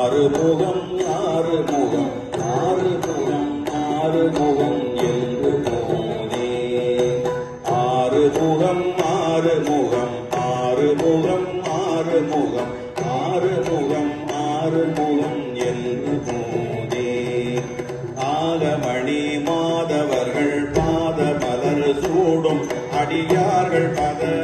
ஆறு முகம் ஆறு முகம் என்று போனே. ஆறுமுகம் முகம் ஆறுமுகம் முகம் ஆறு முகம் என்று போனே. ஆகமணி மாதவர்கள் பாத மலர் சூடும் அடியார்கள் பதவே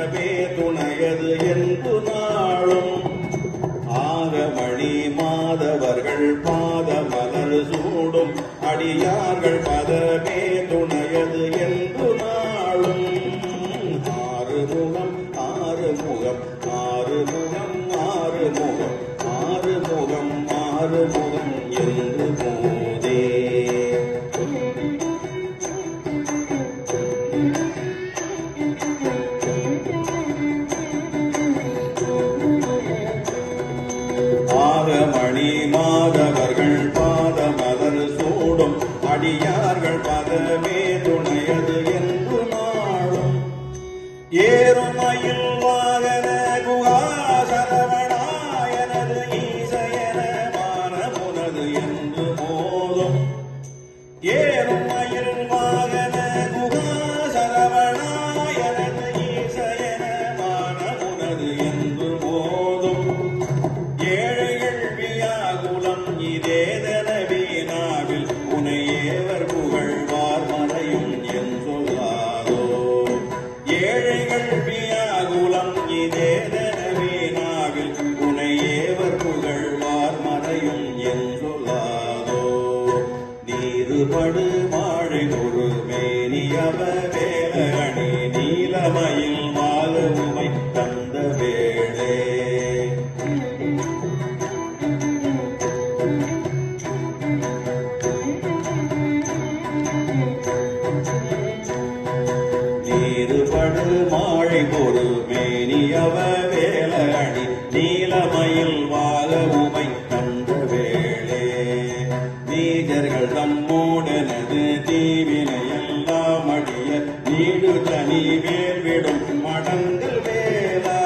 அடியார்கள் பதமே துணையது என்று நாளும். ஆறு முகம் ஆறு முகம் ஆறு முகம் ஆறு முகம் ஆறு முகம் ஆறு முகம் என்று அடியார்கள் பதமே வியாகுலம் இதேதன வீணாவில் புகழ்வார் மறையும் என் நீருபடு மாழை ஒரு மேனியவ வேலகணி நீலமயில் மாலவுமை தந்த வேளே நீருபடு மாழை ஒரு மேனியவ வேலணி நீலமயில் வாழ உமை கண்ட வேளே. நீஜர்கள் தம்மோடனது தீவினை எல்லாம் அடிய நீடு தனி வேல் விடும் மடங்கு வேலா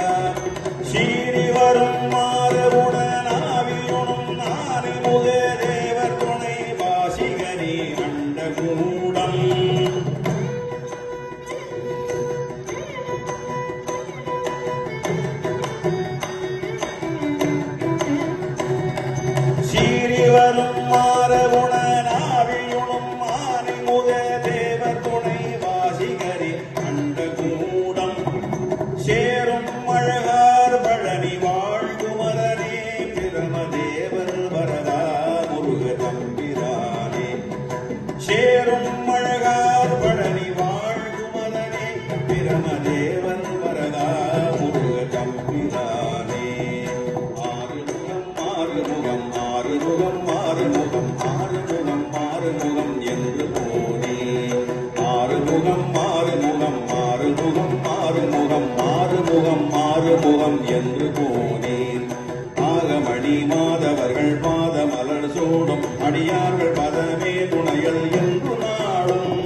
சீறி வரும் மாறுவுடன் ஆவியுணும் நாரி முக தேவர் துணை வாசிகரி அண்ட கூடம். சீறி முகம் மாறு முகம் மாறு முகம் மாறு முகம் மாறு முகம் மாறு முகம் என்று போனேன். ஆகமணி மாதவர்கள் பாத மலர் சூடும் அடியார்கள் பதமே துணையல் என்று நாடும்.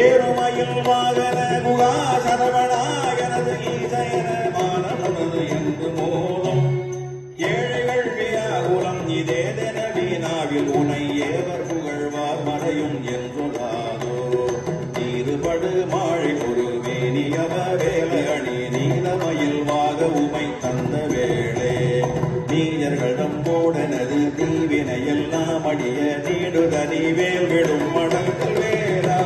ஏறுமயில் வாகன குகா சரவணாயனது ஈசயன மானமுனது என்று மோதும். ஏழைகள் வியாகுலம் இதேதென வீணாவில் உனை ஏவர் புகழ்வார் மறையும் என்று நீயர்களிடம் போடனது தீவினை எல்லாம் அடிய நீடுதனி வேல் விடும் மடங்கள் வேலா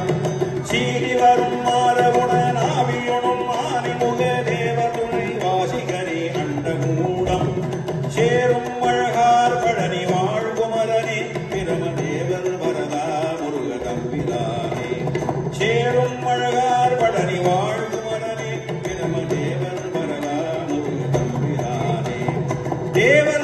சீறி வரும் மாறவுடன் ஆவியுணும் ஆனிமுக தேவ துணை வாசிகனி அண்ட கூடம் சேரும் அழகார் பழனி வாழ்குமரனே பிரம தேவர் வரதா முருக தம்பிரானே சேரும் அழகார் பழனி வாழ்குமரனே பிரம தேவர் வரதா முருக தம்பிரானே தேவர்